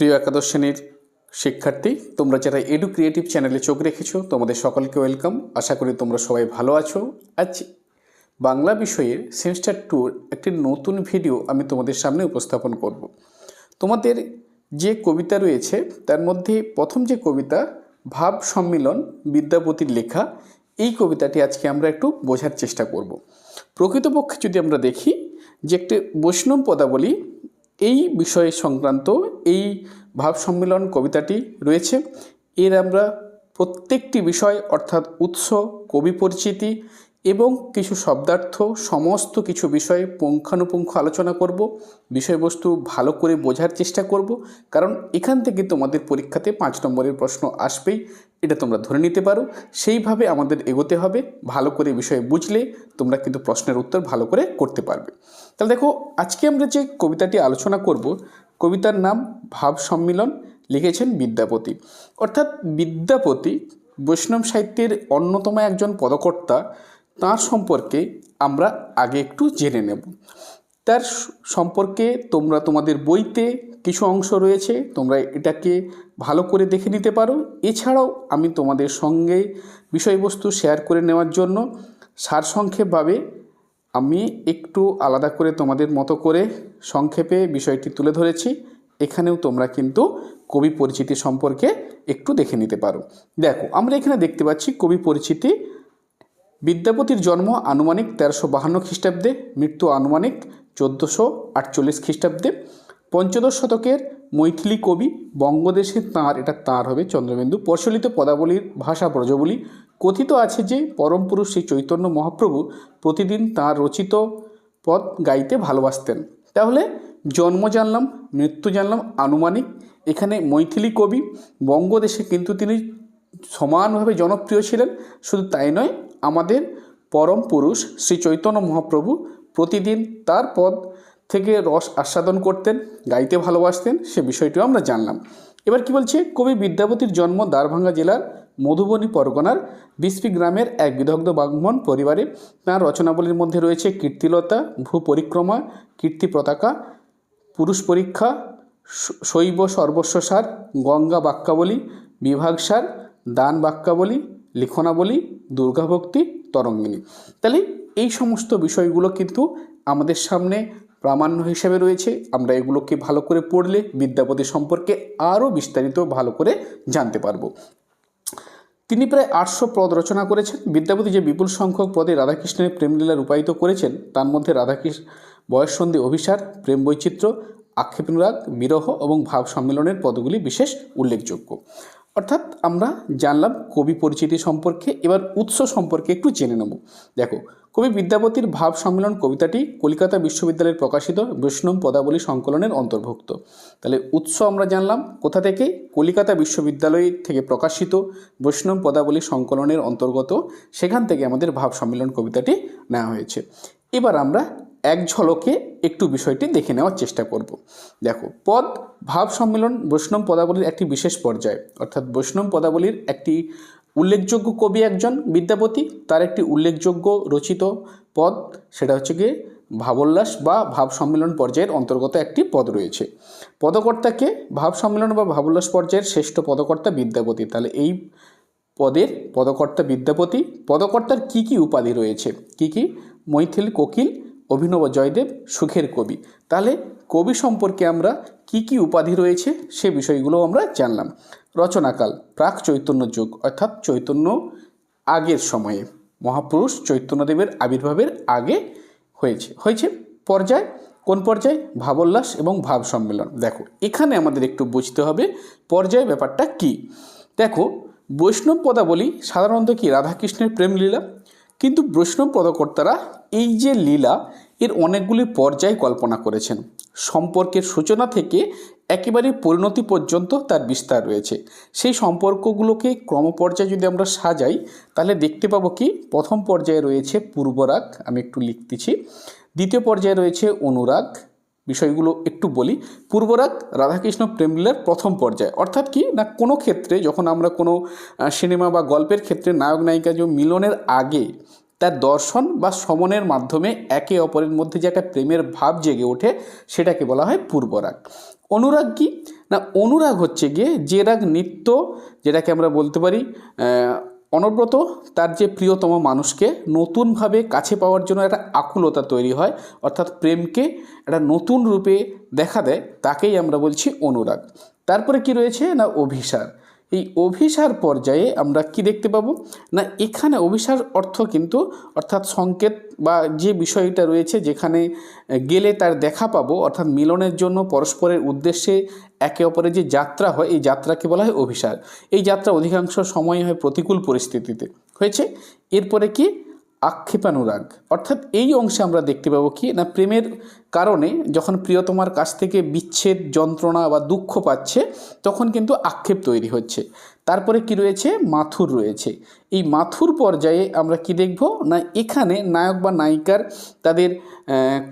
প্রিয় একাদশ শ্রেণির শিক্ষার্থী, তোমরা যারা এডু ক্রিয়েটিভ চ্যানেলে চোখ রেখেছো, তোমাদের সকলকে ওয়েলকাম আশা করি তোমরা সবাই ভালো আছো। আজ বাংলা বিষয়ের সেমিস্টার টুর একটি নতুন ভিডিও আমি তোমাদের সামনে উপস্থাপন করব। তোমাদের যে কবিতা রয়েছে, তার মধ্যে প্রথম যে কবিতা, ভাব সম্মিলন বিদ্যাপতির লেখা, এই কবিতাটি আজকে আমরা একটু বোঝার চেষ্টা করব। প্রকৃতপক্ষে যদি আমরা দেখি যে একটি বৈষ্ণব পদাবলী এই বিষয় সংক্রান্ত এই ভাব সম্মেলন কবিতাটি রয়েছে। এর আমরা প্রত্যেকটি বিষয় অর্থাৎ উৎস, কবি পরিচিতি এবং কিছু শব্দার্থ, সমস্ত কিছু বিষয়ে পুঙ্খানুপুঙ্খ আলোচনা করব। বিষয়বস্তু ভালো করে বোঝার চেষ্টা করব। কারণ এখান থেকে তোমাদের পরীক্ষাতে পাঁচ নম্বরের প্রশ্ন আসবেই। এটা তোমরা ধরে নিতে পারো। সেইভাবে আমাদের এগোতে হবে। ভালো করে বিষয়ে বুঝলে তোমরা কিন্তু প্রশ্নের উত্তর ভালো করে করতে পারবে। তাহলে দেখো, আজকে আমরা যে কবিতাটি আলোচনা করব, কবিতার নাম ভাব সম্মিলন, লিখেছেন বিদ্যাপতি। অর্থাৎ বিদ্যাপতি বৈষ্ণব সাহিত্যের অন্যতম একজন পদকর্তা, তার সম্পর্কে আমরা আগে একটু জেনে নেব। তার সম্পর্কে তোমরা তোমাদের বইতে কিছু অংশ রয়েছে, তোমরা এটাকে ভালো করে দেখে নিতে পারো। এছাড়াও আমি তোমাদের সঙ্গে বিষয়বস্তু শেয়ার করে নেওয়ার জন্য সারসংক্ষেপভাবে আমি একটু আলাদা করে তোমাদের মতো করে সংক্ষেপে বিষয়টি তুলে ধরেছি। এখানেও তোমরা কিন্তু কবি পরিচিতি সম্পর্কে একটু দেখে নিতে পারো। দেখো, আমরা এখানে দেখতে পাচ্ছি কবি পরিচিতি। বিদ্যাপতির জন্ম আনুমানিক তেরোশো বাহান্ন খ্রিস্টাব্দে, মৃত্যু আনুমানিক চোদ্দোশো আটচল্লিশ খ্রিস্টাব্দে। পঞ্চদশ শতকের মৈথিলি কবি বঙ্গদেশে তাঁর, এটা তাঁর হবে চন্দ্রবিন্দু, প্রচলিত পদাবলীর ভাষা ব্রজবলী। কথিত আছে যে পরম পুরুষ শ্রী চৈতন্য মহাপ্রভু প্রতিদিন তাঁর রচিত পদ গাইতে ভালোবাসতেন। তাহলে জন্ম জানলাম, মৃত্যু জানলাম আনুমানিক। এখানে মৈথিলি কবি বঙ্গদেশে কিন্তু তিনি সমানভাবে জনপ্রিয় ছিলেন। শুধু তাই নয়, আমাদের পরম পুরুষ শ্রী চৈতন্য মহাপ্রভু প্রতিদিন তার পদ থেকে রস আস্বাদন করতেন, গাইতে ভালোবাসতেন, সে বিষয়টিও আমরা জানলাম। এবার কি বলছে? কবি বিদ্যাপতির জন্ম দ্বারভাঙ্গা জেলার মধুবনী পরগনার বিসপি গ্রামের এক বিদগ্ধ ব্রাহ্মণ পরিবারে। তাঁর রচনাবলীর মধ্যে রয়েছে কীর্তিলতা ভূ পরিক্রমা কীর্তি পতাকা, পুরুষ পরীক্ষা শৈব সর্বস্বসার গঙ্গা বাক্যাবলী বিভাগসার দান বাক্যাবলী, লিখনাবলী, দুর্গাভক্তি, তরঙ্গিনী। তাহলে এই সমস্ত বিষয়গুলো কিন্তু আমাদের সামনে প্রামাণ্য হিসেবে রয়েছে। আমরা এগুলোকে ভালো করে পড়লে বিদ্যাপতি সম্পর্কে আরও বিস্তারিত ভালো করে জানতে পারব। তিনি প্রায় আটশো পদ রচনা করেছেন। বিদ্যাপতি যে বিপুল সংখ্যক পদে রাধাকৃষ্ণের প্রেমলীলা রূপায়িত করেছেন, তার মধ্যে রাধাকৃষ্ণ, বয়ঃসন্ধি অভিসার প্রেম বৈচিত্র্য আক্ষেপনুরাগ বিরহ এবং ভাব সম্মেলনের পদগুলি বিশেষ উল্লেখযোগ্য। অর্থাৎ আমরা জানলাম কবি পরিচিতি সম্পর্কে, এবার উৎস সম্পর্কে একটু জেনে নেব। দেখো কবি বিদ্যাপতির ভাব সম্মেলন কবিতাটি কলকাতা বিশ্ববিদ্যালয়ের প্রকাশিত বৈষ্ণব পদাবলী সংকলনের অন্তর্ভুক্ত। তাহলে উৎস আমরা জানলাম, কোথা থেকে? কলিকাতা বিশ্ববিদ্যালয় থেকে প্রকাশিত বৈষ্ণব পদাবলী সংকলনের অন্তর্গত। সেখান থেকে আমাদের ভাব সম্মেলন কবিতাটি নেওয়া হয়েছে। এবার আমরা এক ঝলকে একটু বিষয়টি দেখে নেওয়ার চেষ্টা করব। দেখো, পদ, ভাব সম্মেলন বৈষ্ণব পদাবলীর একটি বিশেষ পর্যায়। অর্থাৎ বৈষ্ণব পদাবলীর একটি উল্লেখযোগ্য কবি একজন, বিদ্যাপতি, তার একটি উল্লেখযোগ্য রচিত পদ, সেটা হচ্ছে গিয়ে ভাবোল্লাস বা ভাব সম্মেলন পর্যায়ের অন্তর্গত একটি পদ রয়েছে। পদকর্তাকে ভাব সম্মেলন বা ভাবোল্লাস পর্যায়ের শ্রেষ্ঠ পদকর্তা বিদ্যাপতি। তাহলে এই পদের পদকর্তা বিদ্যাপতি, পদকর্তার কি কি উপাধি রয়েছে? কি কি? মৈথিল, কোকিল, অভিনব জয়দেব, সুখের কবি। তাহলে কবি সম্পর্কে আমরা কি কি উপাধি রয়েছে সে বিষয়গুলো আমরা জানলাম। রচনাকাল, প্রাক চৈতন্য যুগ, অর্থাৎ চৈতন্য আগের সময়ে। মহাপুরুষ চৈতন্যদেবের আবির্ভাবের আগে হয়েছে। হয়েছে পর্যায়, কোন পর্যায়ে? ভাবোল্লাস এবং ভাব সম্মেলন। দেখো, এখানে আমাদের একটু বুঝতে হবে পর্যায় ব্যাপারটা কি। দেখো, বৈষ্ণব পদাবলী সাধারণত কি রাধাকৃষ্ণের প্রেম লীলা? কিন্তু বৈষ্ণব পদকর্তারা এই যে লীলা, এর অনেকগুলি পর্যায় কল্পনা করেছেন। সম্পর্কের সূচনা থেকে একেবারে পরিণতি পর্যন্ত তার বিস্তার রয়েছে। সেই সম্পর্কগুলোকে ক্রমপর্যায়ে যদি আমরা সাজাই, তাহলে দেখতে পাবো কি, প্রথম পর্যায়ে রয়েছে পূর্বরাগ, আমি একটু লিখতেছি। দ্বিতীয় পর্যায়ে রয়েছে অনুরাগ, বিষয়গুলো একটু বলি। পূর্বরাগ, রাধাকৃষ্ণ প্রেমলীলার প্রথম পর্যায়ে। অর্থাৎ কি, না, কোনো ক্ষেত্রে যখন আমরা কোনো সিনেমা বা গল্পের ক্ষেত্রে নায়ক নায়িকা যে মিলনের আগে তার দর্শন বা সমনের মাধ্যমে একে অপরের মধ্যে যে একটা প্রেমের ভাব জেগে ওঠে, সেটাকে বলা হয় পূর্বরাগ। অনুরাগ কি? না, অনুরাগ হচ্ছে গিয়ে যে রাগ নিত্য, যেটাকে আমরা বলতে পারি অনব্রত তার যে প্রিয়তম মানুষকে নতুনভাবে কাছে পাওয়ার জন্য একটা আকুলতা তৈরি হয়, অর্থাৎ প্রেমকে একটা নতুন রূপে দেখা দেয়, তাকেই আমরা বলছি অনুরাগ। তারপরে কি রয়েছে? না, অভিসার। এই অভিসার পর্যায়ে আমরা কি দেখতে পাবো? না, এখানে অভিসার অর্থ কিন্তু, অর্থাৎ সংকেত বা যে বিষয়টা রয়েছে যেখানে গেলে তার দেখা পাবো, অর্থাৎ মিলনের জন্য পরস্পরের উদ্দেশ্যে একে অপরের যে যাত্রা হয়, এই যাত্রাকে বলা হয় অভিসার। এই যাত্রা অধিকাংশ সময় হয় প্রতিকূল পরিস্থিতিতে। হয়েছে? এরপরে কি? আক্ষেপানুরাগ। অর্থাৎ এই অংশে আমরা দেখতে পাবো কি? না, প্রেমের কারণে যখন প্রিয়তমার কাছ থেকে বিচ্ছেদ, যন্ত্রণা বা দুঃখ পাচ্ছে, তখন কিন্তু আক্ষেপ তৈরি হচ্ছে। তারপরে কি রয়েছে? মাথুর রয়েছে। এই মাথুর পর্যায়ে আমরা কি দেখব? না, এখানে নায়ক বা নায়িকার তাদের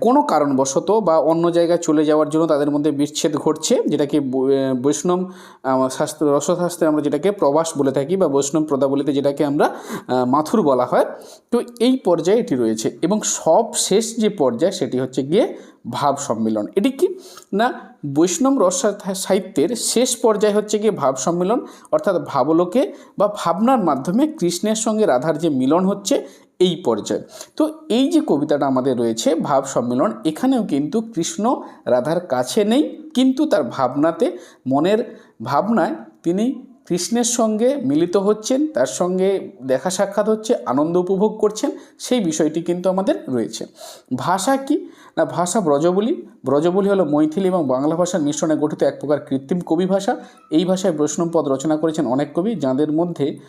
কোনো কারণবশত বা অন্য জায়গায় চলে যাওয়ার জন্য তাদের মধ্যে বিচ্ছেদ ঘটছে, যেটাকে বৈষ্ণব শাস্ত্র, রসশাস্ত্রে আমরা যেটাকে প্রবাস বলে থাকি বা বৈষ্ণব প্রদাবলিতে যেটাকে আমরা মাথুর বলা হয়। তো এই পর্যায়ে এটি রয়েছে এবং সব শেষ যে পর্যায় সেটি হচ্ছে গিয়ে ভাব সম্মিলন। এটি কি? না, বৈষ্ণব রস সাহিত্যের শেষ পর্যায়ে হচ্ছে গিয়ে ভাব সম্মিলন, অর্থাৎ ভাবলোকে বা ভাবনার মাধ্যমে কৃষ্ণের সঙ্গে রাধার যে মিলন হচ্ছে এই পর্যায়ে। তো এই যে কবিতাটা আমাদের রয়েছে, ভাব সম্মিলন, এখানেও কিন্তু কৃষ্ণ রাধার কাছে নেই, কিন্তু তার ভাবনাতে, মনের ভাবনায় তিনি কৃষ্ণের সঙ্গে মিলিত হচ্ছেন, তার সঙ্গে দেখা সাক্ষাৎ হচ্ছে, আনন্দ উপভোগ করছেন, সেই বিষয়টি কিন্তু আমাদের রয়েছে। ভাষা কি? না, ভাষা ব্রজবলী। ব্রজবলী হলো মৈথিলি এবং বাংলা ভাষার মিশ্রণে গঠিত এক প্রকার কৃত্রিম কবি ভাষা। এই ভাষায় বৈষ্ণবপদ রচনা করেছেন অনেক কবি, যাঁদের মধ্যে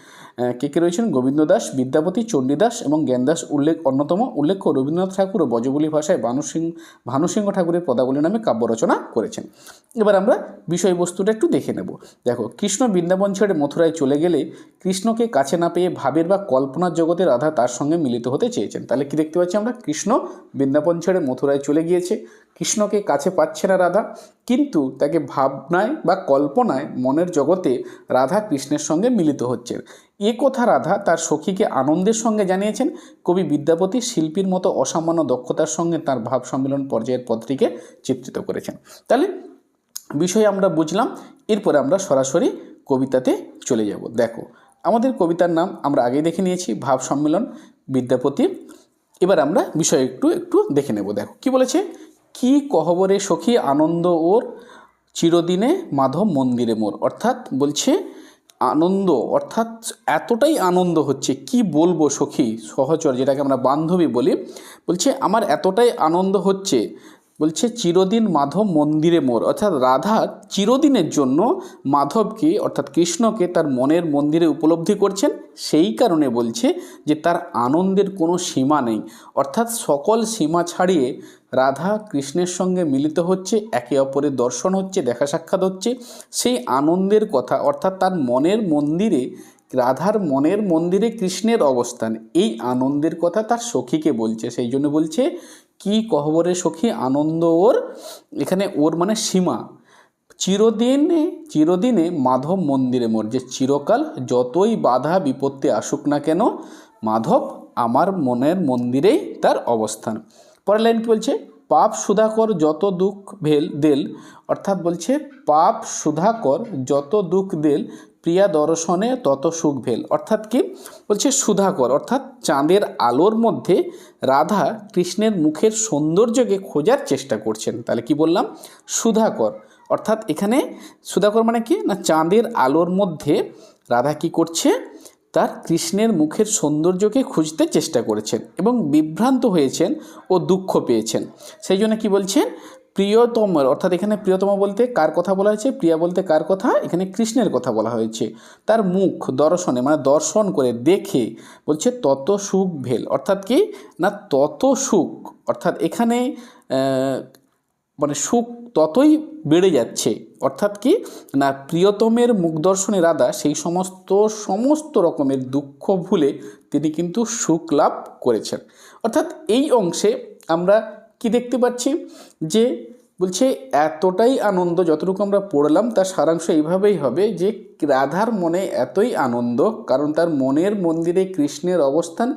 কে কে রয়েছেন? গোবিন্দ দাস, বিদ্যাপতি চণ্ডীদাস এবং জ্ঞানদাস উল্লেখ, অন্যতম উল্লেখ্য রবীন্দ্রনাথ ঠাকুর ও ব্রজবুলি ভাষায় ভানুসিং ভানুসিংহ ঠাকুরের পদাবলী নামে কাব্য রচনা করেছেন। এবার আমরা বিষয়বস্তুটা একটু দেখে নেব। দেখো, কৃষ্ণ বৃন্দাবন ছেড়ে মথুরায় চলে গেলে কৃষ্ণকে কাছে না পেয়ে ভাবের বা কল্পনার জগতে রাধা তার সঙ্গে মিলিত হতে চেয়েছেন। তাহলে কি দেখতে পাচ্ছি আমরা? কৃষ্ণ বৃন্দাবন ছেড়ে মথুরায় চলে গিয়েছে। কৃষ্ণকে কাছে পাচ্ছে না রাধা, কিন্তু তাকে ভাবনায় বা কল্পনায় মনের জগতে রাধা কৃষ্ণের সঙ্গে মিলিত হচ্ছেন এ কথা রাধা তার সখীকে আনন্দের সঙ্গে জানিয়েছেন। কবি বিদ্যাপতি শিল্পীর মতো অসামান্য দক্ষতার সঙ্গে তার ভাব সম্মেলন পর্যায়ের পত্রিকে চিত্রিত করেছেন। তাহলে বিষয় আমরা বুঝলাম, এরপরে আমরা সরাসরি কবিতাতে চলে যাব। দেখো, আমাদের কবিতার নাম আমরা আগেই দেখে নিয়েছি, ভাব সম্মেলন, বিদ্যাপতি। এবার আমরা বিষয় একটু একটু দেখে নেব। দেখো, কি বলেছে? কি কহবরে সখী আনন্দ ওর? চিরদিনে মাধব মন্দিরে মোর। অর্থাৎ বলছে, আনন্দ, অর্থাৎ এতটাই আনন্দ হচ্ছে, কি বলব সখী? সহচর, যেটাকে আমরা বান্ধবী বলি, বলছে, আমার এতটাই আনন্দ হচ্ছে বলছে, চিরদিন মাধব মন্দিরে মোর। অর্থাৎ রাধা চিরদিনের জন্য মাধবকে, অর্থাৎ কৃষ্ণকে তার মনের মন্দিরে উপলব্ধি করছেন। সেই কারণে বলছে যে, তার আনন্দের কোনো সীমা নেই। অর্থাৎ সকল সীমা ছাড়িয়ে রাধা কৃষ্ণের সঙ্গে মিলিত হচ্ছে, একে অপরের দর্শন হচ্ছে, দেখা সাক্ষাৎ হচ্ছে। সেই আনন্দের কথা, অর্থাৎ তার মনের মন্দিরে রাধার মনের মন্দিরে কৃষ্ণের অবস্থান। এই আনন্দের কথা তার সখীকে বলছে। সেই জন্য বলছে, কি কহবরে সখী, আনন্দ ওর। এখানে ওর মানে সীমা। চিরদিনে চিরদিনে মাধব মন্দিরে মোর। যে চিরকাল যতই বাধা বিপত্তি আসুক না কেন, মাধব আমার মনের মন্দিরেই তার অবস্থান। পরের লাইন কি বলছে, পাপ সুধাকর যত দুঃখ ভেল দেল। অর্থাৎ বলছে, পাপ সুধাকর যত দুঃখ দেল প্রিয়া দর্শনে তত সুখ ভেল। অর্থাৎ কি? বলছে সুধাকর। অর্থাৎ চাঁদের আলোর মধ্যে রাধা কৃষ্ণের মুখের সৌন্দর্যকে খোঁজার চেষ্টা করছেন। তাহলে কি বললাম? সুধাকর। অর্থাৎ এখানে সুধাকর মানে কি? না, চাঁদের আলোর মধ্যে রাধা কি করছে? তার কৃষ্ণের মুখের সৌন্দর্যকে খুঁজতে চেষ্টা করেছেন এবং বিভ্রান্ত হয়েছেন ও দুঃখ পেয়েছেন। সেই জন্য কি বলছেন? প্রিয়তম অর্থাৎ এখানে প্রিয়তম বলতে কার কথা বলা হয়েছে? প্রিয়া বলতে কার কথা? এখানে কৃষ্ণের কথা বলা হয়েছে। তার মুখ দর্শনে মানে দর্শন করে দেখে বলছে তত সুখ ভেল। অর্থাৎ কি? না, তত সুখ, অর্থাৎ এখানে মানে সুখ ততই বেড়ে যাচ্ছে। অর্থাৎ কি? না, প্রিয়তমের মুখ দর্শনে রাধা সেই সমস্ত সমস্ত রকমের দুঃখ ভুলে তিনি কিন্তু সুখ লাভ করেছেন। অর্থাৎ এই অংশে আমরা কি দেখতে পাচ্ছি? যে বলছে, এতটাই আনন্দ যতটুকু আমরা পড়লাম, তার সারাংশ এইভাবেই হবে যে রাধার মনে এতই আনন্দ, কারণ তার মনের মন্দিরে কৃষ্ণের অবস্থান,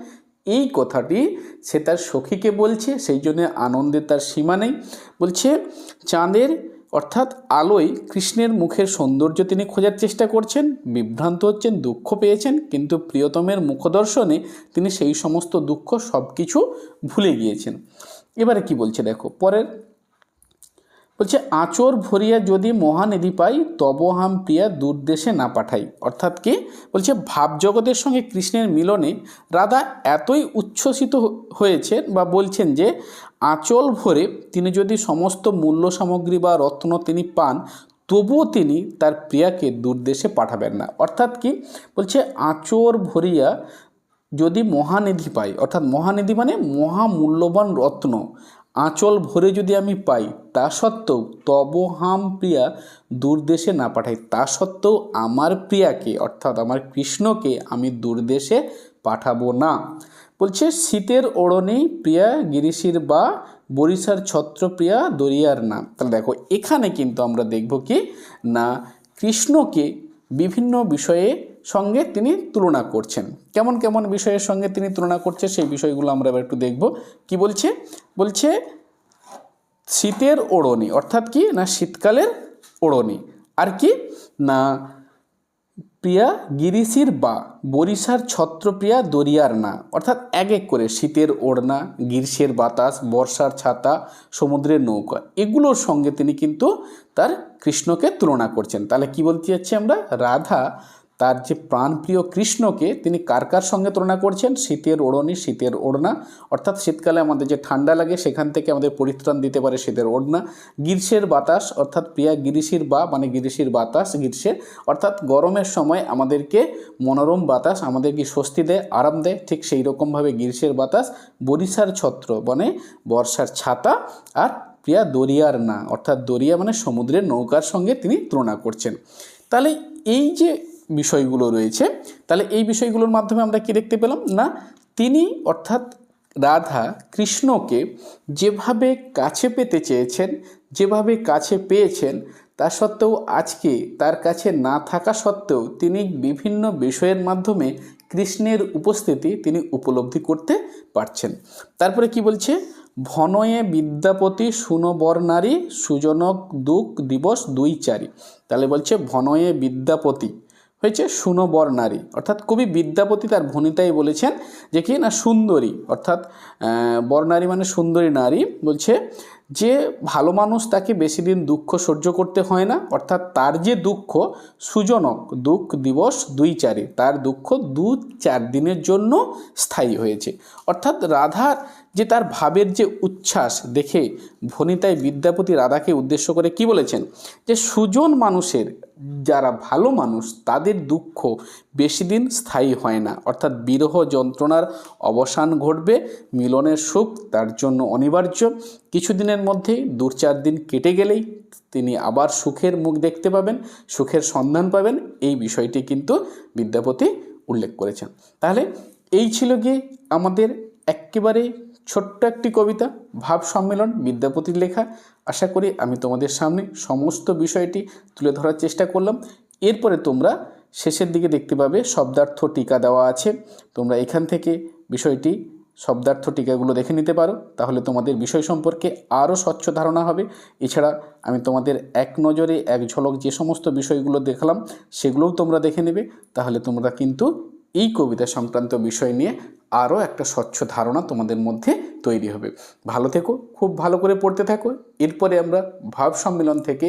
এই কথাটি সে তার সখীকে বলছে, সেই জন্য আনন্দের তার সীমা নেই। বলছে, চাঁদের, অর্থাৎ আলোয় কৃষ্ণের মুখের সৌন্দর্য তিনি খোঁজার চেষ্টা করছেন, বিভ্রান্ত হচ্ছেন, দুঃখ পেয়েছেন, কিন্তু প্রিয়তমের মুখদর্শনে তিনি সেই সমস্ত দুঃখ সব কিছু ভুলে গিয়েছেন। এবারে কি বলছে দেখো, পরের, বলছে আচর ভরিয়া যদি মহানিধি পাই, তব হাম প্রিয়া দূরদেশে না পাঠাই। অর্থাৎ কি? বলছে ভাবজগতের সঙ্গে কৃষ্ণের মিলনে রাধা এতই উচ্ছ্বসিত হ- হয়েছেন বা বলছেন যে, আঁচল ভরে তিনি যদি সমস্ত মূল্য সামগ্রী বা রত্ন তিনি পান, তবুও তিনি তার প্রিয়াকে দূরদেশে পাঠাবেন না। অর্থাৎ কি? বলছে আঁচর ভরিয়া যদি মহানিধি পাই, অর্থাৎ মহানিধি মানে মহামূল্যবান রত্ন, আঁচল ভরে যদি আমি পাই, তা সত্ত্বেও তব হাম প্রিয়া দূরদেশে না পাঠাই। তা সত্ত্বেও আমার প্রিয়াকে, অর্থাৎ আমার কৃষ্ণকে, আমি দূরদেশে পাঠাবো না। বলছে, শীতের ওড়নে প্রিয়া গিরিশির বা বরিশার ছত্রপ্রিয়া দরিয়ার নাম। তাহলে দেখো, এখানে কিন্তু আমরা দেখব কি? না, কৃষ্ণকে বিভিন্ন বিষয়ে সঙ্গে তিনি তুলনা করছেন। কেমন কেমন বিষয়ের সঙ্গে তিনি তুলনা করছে সেই বিষয়গুলো আমরা এবার একটু দেখব। কি বলছে? বলছে, শীতের ওড়নি, অর্থাৎ কি না শীতকালের ওড়নি। আর কি? না, প্রিয়া গিরিশির বা, বরিশার ছত্রপ্রিয়া দরিয়ার না। অর্থাৎ এক এক করে শীতের ওড়না, গ্রীষ্মের বাতাস, বর্ষার ছাতা, সমুদ্রের নৌকা, এগুলোর সঙ্গে তিনি কিন্তু তার কৃষ্ণকে তুলনা করছেন। তাহলে কি বলতে যাচ্ছি আমরা? রাধা তার যে প্রাণপ্রিয় কৃষ্ণকে তিনি কার কার সঙ্গে তুলনা করছেন? শীতের ওড়নি, শীতের ওড়না। অর্থাৎ শীতকালে আমাদের যে ঠান্ডা লাগে, সেখান থেকে আমাদের পরিত্রাণ দিতে পারে শীতের ওড়না। গ্রীষ্মের বাতাস, অর্থাৎ প্রিয়া গিরিশির বা মানে গিরিশির বাতাস, গ্রীষ্মের। অর্থাৎ গরমের সময় আমাদেরকে মনোরম বাতাস, আমাদেরকে স্বস্তি দেয়, আরাম দেয়। ঠিক সেই রকমভাবে গ্রীষ্মের বাতাস বরিশার ছত্র মানে বর্ষার ছাতা আর প্রিয়া দরিয়ার না। অর্থাৎ দরিয়া মানে সমুদ্রের নৌকার সঙ্গে তিনি তুলনা করছেন। তাহলে এই যে বিষয়গুলো রয়েছে। তাহলে এই বিষয়গুলোর মাধ্যমে আমরা কি দেখতে পেলাম? না, তিনি অর্থাৎ রাধা কৃষ্ণকে যেভাবে কাছে পেতে চেয়েছেন, যেভাবে কাছে পেয়েছেন, তা সত্ত্বেও আজকে তার কাছে না থাকা সত্ত্বেও তিনি বিভিন্ন বিষয়ের মাধ্যমে কৃষ্ণের উপস্থিতি তিনি উপলব্ধি করতে পারছেন। তারপরে কি বলছে? ভনয়ে বিদ্যাপতি সুনবর্ণারী সুজনক দুঃখ দিবস দুই চারি। তাহলে বলছে ভনয়ে বিদ্যাপতি। হয়েছে সুনবর নারী। অর্থাৎ কবি বিদ্যাপতি তার ভনিতাই বলেছেন যে কি না সুন্দরী। অর্থাৎ আহ, বরনারী মানে সুন্দরী নারী বলছে যে ভালো মানুষ তাকে বেশি দিন দুঃখ সহ্য করতে হয় না। অর্থাৎ তার যে দুঃখ সুজনক দুঃখ দিবস দুই চারে। তার দুঃখ দু চার দিনের জন্য স্থায়ী হয়েছে। অর্থাৎ রাধার যে তার ভাবের যে উচ্ছ্বাস দেখে ভনিতায় বিদ্যাপতি রাধাকে উদ্দেশ্য করে কি বলেছেন? যে সুজন মানুষের যারা ভালো মানুষ, তাদের দুঃখ বেশি দিন স্থায়ী হয় না। অর্থাৎ বিরহ যন্ত্রণার অবসান ঘটবে, মিলনের সুখ তার জন্য অনিবার্য। কিছুদিনের মধ্যেই দু চার দিন কেটে গেলেই তিনি আবার সুখের মুখ দেখতে পাবেন, সুখের সন্ধান পাবেন। এই বিষয়টি কিন্তু বিদ্যাপতি উল্লেখ করেছেন। তাহলে এই ছিল গিয়ে আমাদের একেবারে ছোট্ট একটি কবিতা, ভাব সম্মেলন, বিদ্যাপতির লেখা। আশা করি আমি তোমাদের সামনে সমস্ত বিষয়টি তুলে ধরার চেষ্টা করলাম। এরপরে তোমরা শেষের দিকে দেখতে পাবে শব্দার্থ টিকা দেওয়া আছে। তোমরা এখান থেকে বিষয়টি, শব্দার্থ টিকাগুলো দেখে নিতে পারো। তাহলে তোমাদের বিষয় সম্পর্কে আরও স্বচ্ছ ধারণা হবে। এছাড়া আমি তোমাদের এক নজরে এক ঝলক যে সমস্ত বিষয়গুলো দেখলাম, সেগুলোও তোমরা দেখে নেবে। তাহলে তোমরা কিন্তু এই কবিতা সংক্রান্ত বিষয় নিয়ে আরও একটা স্বচ্ছ ধারণা তোমাদের মধ্যে তৈরি হবে। ভালো থেকো, খুব ভালো করে পড়তে থাকো। এরপরে আমরা ভাব সম্মেলন থেকে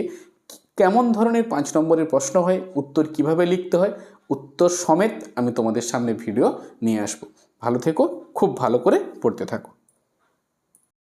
কেমন ধরনের পাঁচ নম্বরের প্রশ্ন হয়, উত্তর কীভাবে লিখতে হয়, উত্তর সমেত আমি তোমাদের সামনে ভিডিও নিয়ে আসব। ভালো থেকো, খুব ভালো করে পড়তে থাকো।